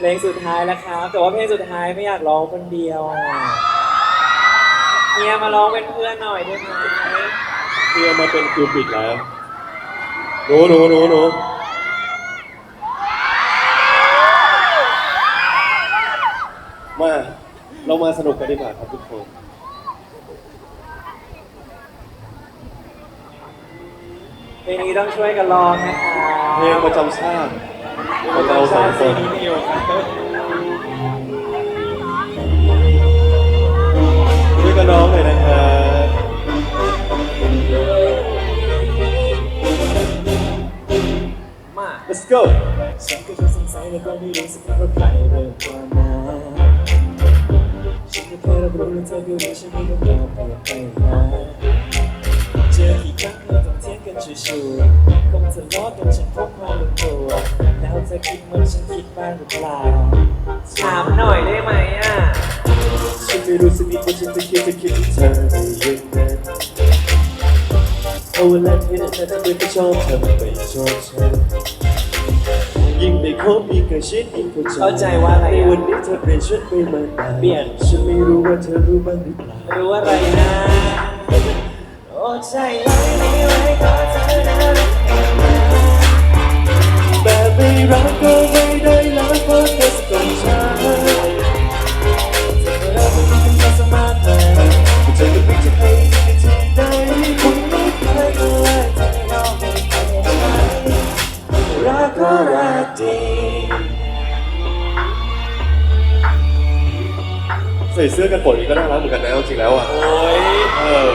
เพลงสุดท้ายแล้วครับ แต่ว่าเพลงสุดท้ายไม่อยากร้องคนเดียวเฮียมาร้องเป็นเพื่อนหน่อยได้ไหมเฮียมาเป็นคิวปิดแล้วหนูหนูหนูหนูมาเรามาสนุกกันดีกว่าครับทุกคนเพลงนี้ต้องช่วยกันร้องนะคะเพลงประจำชาติของเราสองคน ช่วยกันร้องเลยนะครับมา let's go ฉันก็แค่สงสัยแล้วก็ไม่รู้สักว่าใครเริ่มก่อนมาฉันก็แค่รับรู้แล้วเธอก็รู้ฉันไม่ต้องการพยายามเจอกี่ครั้งเราต้องเถียงกันชัวร์ๆคงทะเลาะกันฉันพบ แล้วเธอคิดเมือฉันคิดบ้างหรือเปล่าถามหน่อยได้ไหมอะ ฉันไม่รู้สักนิดว่าฉันจะคิดจะคิดถึงเธอได้ยังไงเอาเวลาที่นั่นแต่ไม่ไปชอบเธอไม่ชอบฉันยิ่งได้คบยิ่งกล้ชิดยิ่งเข้าใจเข้าใจว่าอะไรในอะ วันนี้เธอเปลี่ยนฉันไปมากมายเปลี่ยน ฉันไม่รู้ว่าเธอรู้บ้างหรือเปล่า รู้อะไรนะ โอ้ใจไว้ไม่ รักก็รักดีใส่เสื้อกันฝนนี้ก็น่ารักเหมือนกันนะเอาจริงแล้วอะ โอ้ยเออ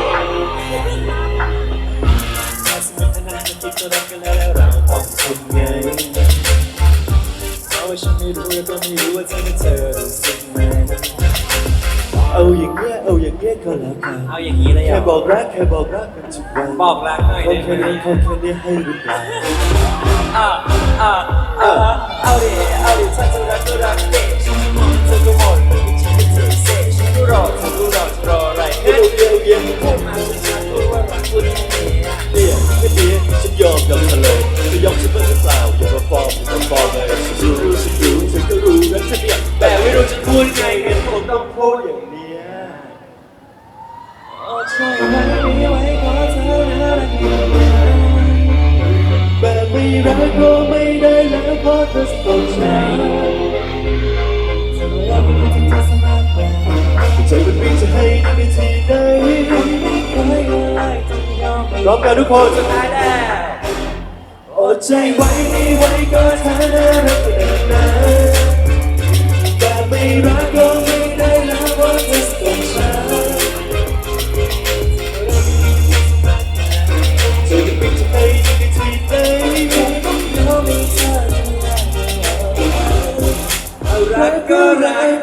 ถ้าสมมติอนาคตคิดก็รักกันแล้วเราต้องทำไงเพราะว่าฉันไม่รู้แล้วก็ไม่รู้ว่าเธอไม่เธอรู้สึกไหมเอาอย่างเงี้ยเอาอย่างเงี้ยก็แล้วกันเอาอย่างนี้เลยแค่อะบอกรักแค่บอกรักกันทุกวันบอกรักหน่อยคนได้ไหมแค่นี้คนแค่นี้ให้หรือเปล่า อะอะอะเอาดิเอาดิถ้าจะรักก็รักเด็กฉันมองเธอก็หมดไม่คิดจะเทเสฉันก็รอเธอก็รอจะรออะไรเดี๋ยวเดี๋ยวเดี๋ยวพูดมาฉันพูดว่ารักคุณเนี่ยเดี๋ยวไม่ดีฉันยอมยอมเธอเลยจะยอมฉันบ้างหรือเปล่าอย่ามาฟ้องอย่ามาฟ้องเลยฉันรู้ฉันรู้ฉันก็รู้นะฉันอยากแต่ไม่รู้จะพูดไงเห็นผมต้องพูดอย่าง รักก็ไม่ได้แล้วเพราะเธอสต้องฉันเธอรักไม่ถึงเธอสมัครไปใจมันวิ่งจะให้ในทีใดไม่เคยอะไรจะยอมพร้อมกันทุกคนสุดท้ายแล้วอดใจไว้ไม่ไหว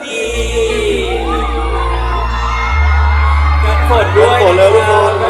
ดีกันฝนด้วยทุกคน